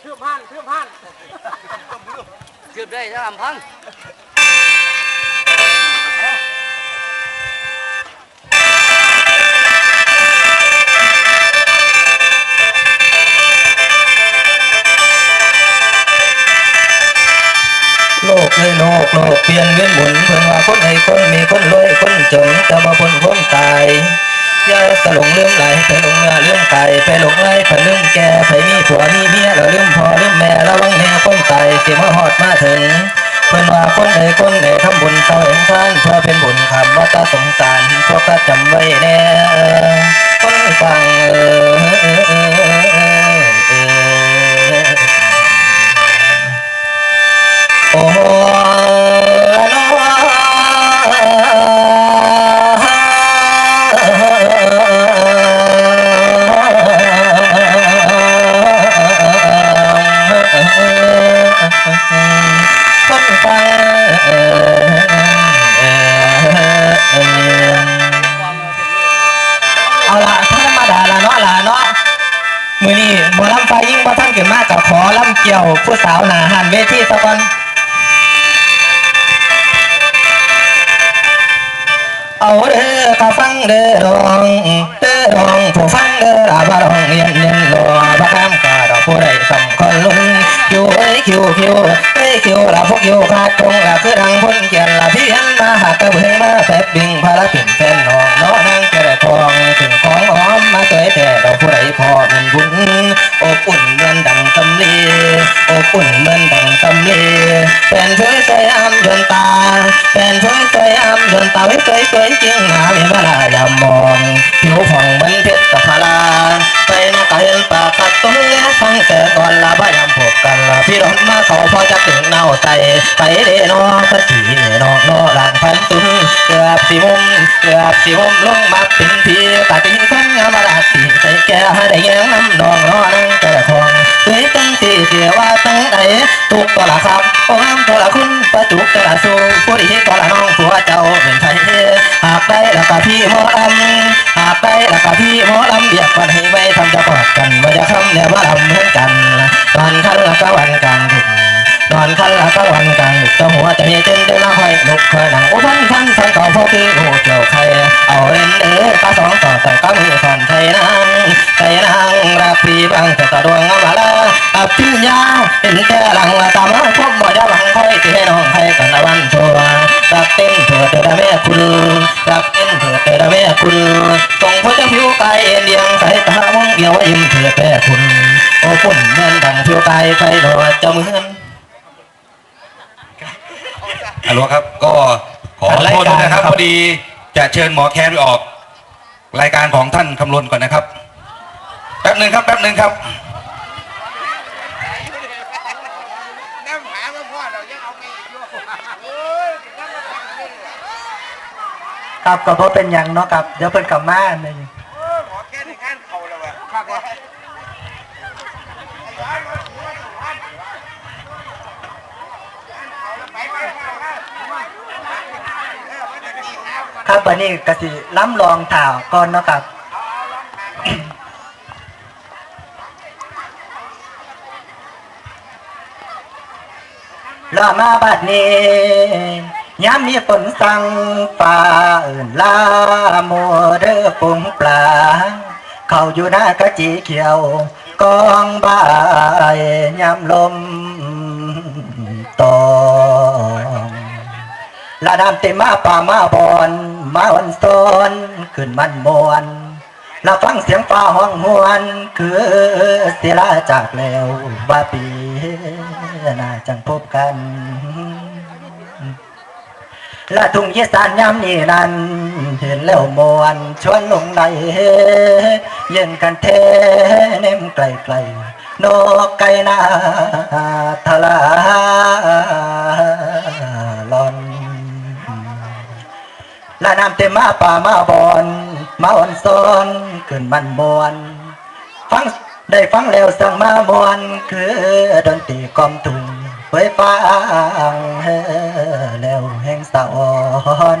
เชื่อมพันเชื่อมพันเกือบได้จะทำพังโลกเลยโลกโลกเปลี่ยนเวียนหมุนเพื่องว่าคนใน ไหลไปลืมแก่ไผมีผัวมีเมียแล้วลืมพ่อลืมแม่ระวังแม่คนตายสิมาหอดมาถึงเพื่อนว่าคนใดคนใดทำบุญเศร้าเองทานเพื่อเป็นบุญคำว่าตาสงสารพวกก็จำไว้แน่คนฟังเออ คนฟังเอาละธรรมดาละเนาะละเนาะมือนี้หมอลำไฟยิ่งบ่ท่านเกิดมากกับขอลำเกี่ยวผู้สาวหนาหันเวทีสะก่อนเอาเด้อข้าฟังเด้อรองเด้อรองผู้ฟังเด้ออาบารองเรียนเรียนรอพระคำกาดอก คิวคิวเอ้คิวละพวกคิวขาดตรงละคือทางพ้นเกียนละพี่หันมาหักกระเบื้องมาแป๊บบิงพาละปิ่นแฟนน้องน้องนางเจริญทองถึงของหอมมาสวยแต่ดอกผู้ใดพอมันบุญอบอุ่นเหมือนดังตำลีอบอุ่นเหมือนดังตำลีแฟนช่วยสวยอ้ำยนตาแฟนช่วยสวยอ้ำยนตาไว้สวยสวยจริงหาไม่มาลายามองผิว ถึงเน่ไตไปเดนอพระสีนอกนอหลานพันตุ้งเกือบสิมุมเกือบสิมุมลงมาเป็นพี่ตาเป็นคนงามราสีใส่แก่ให้ได้แย้งน้ำนองนอนั่งกระทองสวยตั้งที่เสียว่าตั้งไหนทุกตัวละครับโอ้งามตัวละคุณประจุตัวละสูผู้ดีตัวละน้องผัวเจ้าเป็นไทยหากได้แล้วก็พี่หมอลำหากได้แล้วก็พี่หมอลำเบียกกันให้ไว้ทำจะกอดกันว่าจะคำเนี่ยว่าลำเหมือนกันตอนคันแล้วก็วันกลางดึก นอนคันละก็วันกลางดึกจ้าหัวใจเต้นเดินละคอยลุกคอยหนังโอ้พันพันพันก่อพ่อคือโอ้เกี่ยวใครเอาเล่นเด้อตาสองต่อต่ก็มือสอนใจนางใจนางรักพี่บางแต่ตาดวงงาละอับพิญญาเห็นแต่หลังละตามาพบบ่ได้หลังคอยที่ให้น้องให้กันละวันชัวรักเต้นเถิดเถิดแม่คุณรักเต้นเถิดเถิดแม่คุณส่งพระเจ้าผิวกายเอ็นเดียงสายตามองเดียวยิ้มเถิดแม่คุณโอ้ปุ่นเหมือนดังผิวกายไฟโดดเจ้าเหมือน ฮัลโหลครับ ก็ขอโทษด้วยนะครับพอดีจะเชิญหมอแคนไปออก รายการของท่านคำรณก่อนนะครับ แป๊บหนึ่งครับแป๊บหนึ่งครับ น้ำหามาพ่อเรายังเอาไปอีกอยู่โอ้ยน้ำมาทำนี่ ครับก็เพราะเป็นอย่างเนาะครับ เดี๋ยวเพิ่นกลับมาอันหนึงโอ้ยหมอแค่ในงานเขาแล้วอะครับว่าไปไปไปไป ครับวันนี้กสิล้ำลองถ่าวก่อนเนาะครับลามาบัดนี้ยามมีฝนสั่งฟ้าอื่นลาโมเดอปงปลา เขาอยู่หน้ากะจีเขียวกองบ่ายยามลมตองละน้ำเต็มมาป่ามาบอน มาวันซ้อนขึ้นมันมวนละฟังเสียงฟ้าห้องหวน คือเสียลาจากแล้วว่าปีน่าจังพบกันละทุ่งยีสานยามนี้นั้น เห็นแล้วมวนชวนลงไหลเย็นกันเทเนมไกลไกลนกไก่นาทลา ละน้ำเต็มมาป่ามาบอนมาอ่อนซอนขึ้นมันมวนฟังได้ฟังแล้วสั่งมามวนคือดนตรีกอมตุงเผยฟังแล้วแห่งสะอ่อน